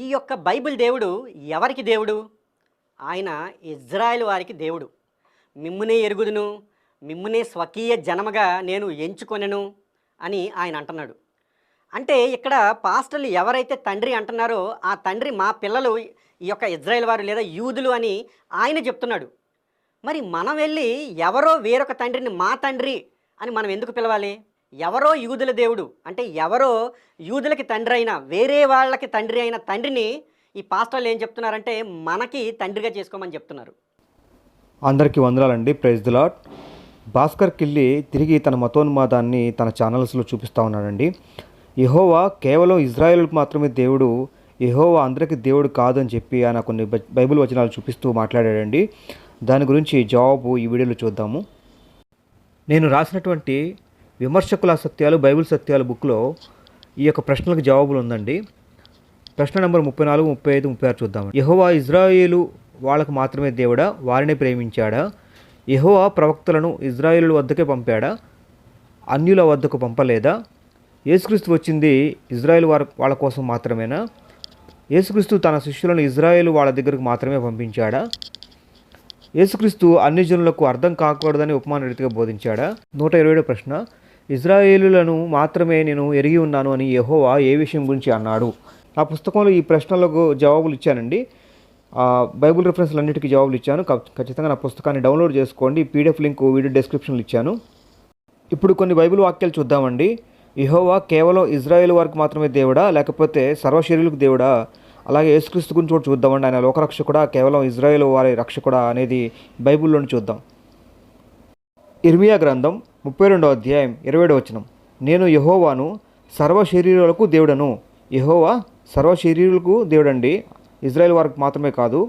ఈ యొక్క బైబిల్ దేవుడు ఎవరికి దేవుడు? ఆయన ఇజ్రాయెల్ వారికి దేవుడు. మిమ్మునే ఎరుగుదును మిమ్మునే స్వకీయ జనముగా నేను ఎంచుకొనెను అని ఆయన అంటున్నాడు. అంటే ఇక్కడ పాస్టర్లు ఎవరైతే తండ్రి అంటున్నారో ఆ తండ్రి మా పిల్లలు ఈ యొక్క ఇజ్రాయెల్ వారు లేదా యూదులు అని ఆయన చెప్తున్నాడు. మరి మనం వెళ్ళి ఎవరో వేరొక తండ్రిని మా తండ్రి అని మనం ఎందుకు పిలవాలి? ఎవరో యూదుల దేవుడు అంటే ఎవరో యూదులకి తండ్రి అయిన వేరే వాళ్ళకి తండ్రి అయిన తండ్రిని ఈ పాస్టర్లు ఏం చెప్తున్నారంటే మనకి తండ్రిగా చేసుకోమని చెప్తున్నారు. అందరికీ వందనాలండి. ప్రైజ్ ది లాట్ భాస్కర్ కిల్లి తిరిగి తన మతోన్మాదాన్ని తన ఛానల్స్లో చూపిస్తూ ఉన్నాడండి. యహోవా కేవలం ఇజ్రాయేల్కి మాత్రమే దేవుడు యహోవా అందరికీ దేవుడు కాదు అని చెప్పి ఆయన కొన్ని బై- బైబిల్ వచనాలు చూపిస్తూ మాట్లాడాడండి. దాని గురించి జవాబు ఈ వీడియోలో చూద్దాము. నేను రాసినటువంటి విమర్శకుల సత్యాలు బైబిల్ సత్యాలు బుక్లో ఈ యొక్క ప్రశ్నలకు జవాబులు ఉందండి. ప్రశ్న నెంబర్ ముప్పై నాలుగు ముప్పై ఐదు ముప్పై ఆరు చూద్దాం యహోవా ఇజ్రాయేలు వాళ్ళకు మాత్రమే దేవుడా? వారిని ప్రేమించాడా? యహోవా ప్రవక్తలను ఇజ్రాయేలు వద్దకే పంపాడా? అన్యుల వద్దకు పంపలేదా? యేసుక్రీస్తు వచ్చింది ఇజ్రాయేల్ వారి వాళ్ళ కోసం మాత్రమేనా? యేసుక్రీస్తు తన శిష్యులను ఇజ్రాయేల్ వాళ్ళ దగ్గరకు మాత్రమే పంపించాడా? యేసుక్రీస్తు అన్ని జనులకు అర్థం కాకూడదని ఉపమాన రీతిగా బోధించాడా? నూట ఇరవై ప్రశ్న. ఇజ్రాయేలులను మాత్రమే నేను ఎరిగి ఉన్నాను అని యహోవా ఏ విషయం గురించి అన్నాడు. ఆ పుస్తకంలో ఈ ప్రశ్నలకు జవాబులు ఇచ్చానండి. బైబుల్ బైబిల్ రిఫరెన్స్లు అన్నిటికీ జవాబులు ఇచ్చాను. ఖచ్చితంగా నా పుస్తకాన్ని డౌన్లోడ్ చేసుకోండి. పీడిఎఫ్ లింక్ వీడియో డిస్క్రిప్షన్లో ఇచ్చాను. ఇప్పుడు కొన్ని బైబిల్ వాక్యాలు చూద్దామండి. ఇహోవా కేవలం ఇజ్రాయేల్ వారికి మాత్రమే దేవుడా? లేకపోతే సర్వశరీరులకు దేవుడా? అలాగే యేసుక్రీస్తు గురించి కూడా చూద్దామండి. ఆయన లోకరక్షకుడా? కేవలం ఇజ్రాయేల్ వారి రక్షకుడా? అనేది బైబిల్లోని చూద్దాం. ఇర్మియా గ్రంథం ముప్పై రెండో అధ్యాయం ఇరవై వచనం. నేను యహోవాను సర్వ శరీరులకు దేవుడను. యహోవా సర్వ శరీరులకు దేవుడండి. ఇజ్రాయెల్ వారికి మాత్రమే కాదు.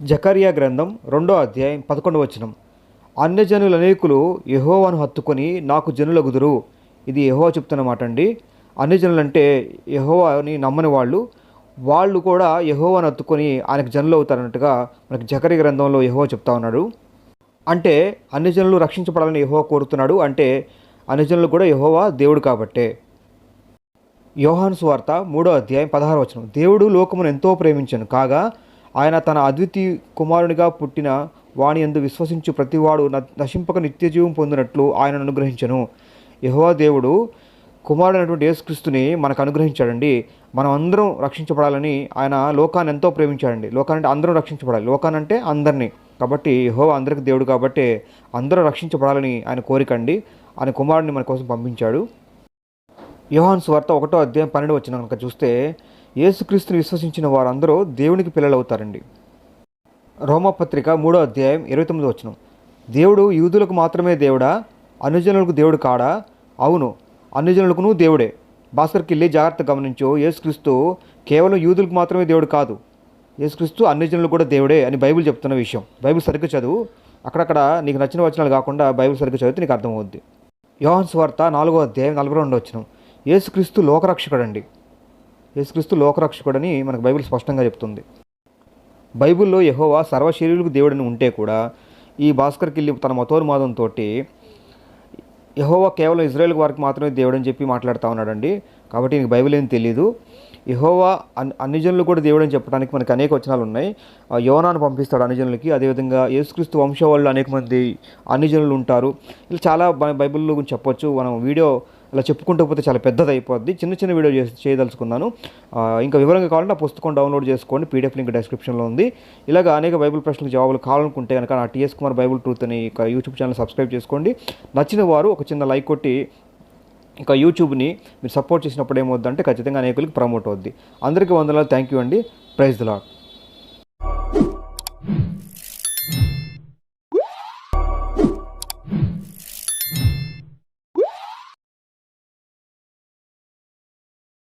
జకరియా గ్రంథం రెండో అధ్యాయం పదకొండవ వచనం. అన్యజనులు అనేకులు యహోవాను హత్తుకొని నాకు జనులగుదురు. ఇది యహోవా చెప్తున్నమాట అండి అన్యజనులు అంటే యహోవాని నమ్మని వాళ్ళు. వాళ్ళు కూడా యహోవాను హత్తుకొని ఆయనకు జనులు అవుతారన్నట్టుగా మనకి జకరి గ్రంథంలో యహోవా చెప్తా ఉన్నాడు. అంటే అన్ని జనులు రక్షించబడాలని యహోవా కోరుతున్నాడు. అంటే అన్ని జనులు కూడా యహోవా దేవుడు కాబట్టే. యోహాను సువార్త మూడో అధ్యాయం పదహారు వచనం. దేవుడు లోకమును ఎంతో ప్రేమించను. కాగా ఆయన తన అద్వితీయ కుమారునిగా పుట్టిన వాణి ఎందు విశ్వసించు ప్రతివాడు న- నశింపక నిత్యజీవం పొందినట్లు ఆయనను అనుగ్రహించను. యహోవా దేవుడు కుమారుడైనటువంటి యేసుక్రీస్తుని మనకు అనుగ్రహించాడండి. మనం అందరం రక్షించబడాలని ఆయన లోకాన్ని ఎంతో ప్రేమించాడండి. లోకాన్ని అందరం రక్షించబడాలి. లోకాన్ని అంటే అందరినీ. కాబట్టి యెహోవా అందరికి దేవుడు కాబట్టి అందరూ రక్షించబడాలని ఆయన కోరికండి ఆయన కుమారుడిని మన కోసం పంపించాడు. యోహాన్ స్వార్త ఒకటో అధ్యాయం పన్నెండు వచ్చిన కనుక చూస్తే యేసుక్రీస్తుని విశ్వసించిన వారందరూ దేవునికి పిల్లలు అవుతారండి రోమపత్రిక మూడో అధ్యాయం ఇరవై తొమ్మిది వచ్చిన దేవుడు యూదులకు మాత్రమే దేవుడా? అనుజనులకు దేవుడు కాడా? అవును అనుజనులకును దేవుడే. భాస్కర్కి వెళ్ళి జాగ్రత్త గమనించు యేసుక్రీస్తు కేవలం యూదులకు మాత్రమే దేవుడు కాదు. యేసుక్రీస్తు అన్ని జనులు కూడా దేవుడే అని బైబిల్ చెప్తున్న విషయం. బైబిల్ సరిగ్గా చదువు. అక్కడక్కడ నీకు నచ్చిన వచనాలు కాకుండా బైబిల్ సరిగ్గా చదివితే నీకు అర్థమవుద్ది. యోహన్ స్వార్త నాలుగో అధ్యాయం నలభై రెండు వచ్చిన యేసుక్రీస్తు లోకరక్షకుడండి. యేసుక్రీస్తు లోకరక్షకుడని మనకు బైబిల్ స్పష్టంగా చెప్తుంది. బైబిల్లో యహోవా సర్వశరీరులకు దేవుడని ఉంటే కూడా ఈ భాస్కర్ కిల్లి తన మతోన్మాదంతో యహోవా కేవలం ఇజ్రాయెల్ వారికి మాత్రమే దేవుడు అని చెప్పి మాట్లాడుతూ ఉన్నాడండి. కాబట్టి నీకు బైబిల్ ఏం తెలియదు యహోవా అన్ అన్ని జనులు కూడా దేవుడు అని చెప్పడానికి మనకి అనేక వచనాలు ఉన్నాయి ఆ యోనాను పంపిస్తాడు అన్ని జనులకి అదేవిధంగా యేసుక్రీస్తు వంశవాళ్ళు అనేక మంది అన్ని జనులు ఉంటారు. ఇలా చాలా బైబిల్లో గురించి చెప్పొచ్చు. మనం వీడియో ఇలా చెప్పుకుంటూ పోతే చాలా పెద్దది అయిపోద్ది చిన్న చిన్న వీడియో చేసి చేయదలుచుకున్నాను. ఇంకా వివరంగా కావాలంటే ఆ పుస్తకం డౌన్లోడ్ చేసుకోండి. పీడిఎఫ్ లింక్ డిస్క్రిప్షన్లో ఉంది. ఇలాగ అనేక బైబిల్ ప్రశ్నలకు జవాబులు కావాలనుకుంటే కనుక నా టీఎస్ కుమార్ బైబిల్ ట్రూత్ అని యూట్యూబ్ ఛానల్ సబ్స్క్రైబ్ చేసుకోండి. నచ్చిన వారు ఒక చిన్న లైక్ కొట్టి ఇంకా యూట్యూబ్ని మీరు సపోర్ట్ చేసినప్పుడు ఏమవుద్దంటే ఖచ్చితంగా అనేకులకి ప్రమోట్ అవుద్ది. అందరికీ వందనాలు. థ్యాంక్ యూ అండి. Prize lot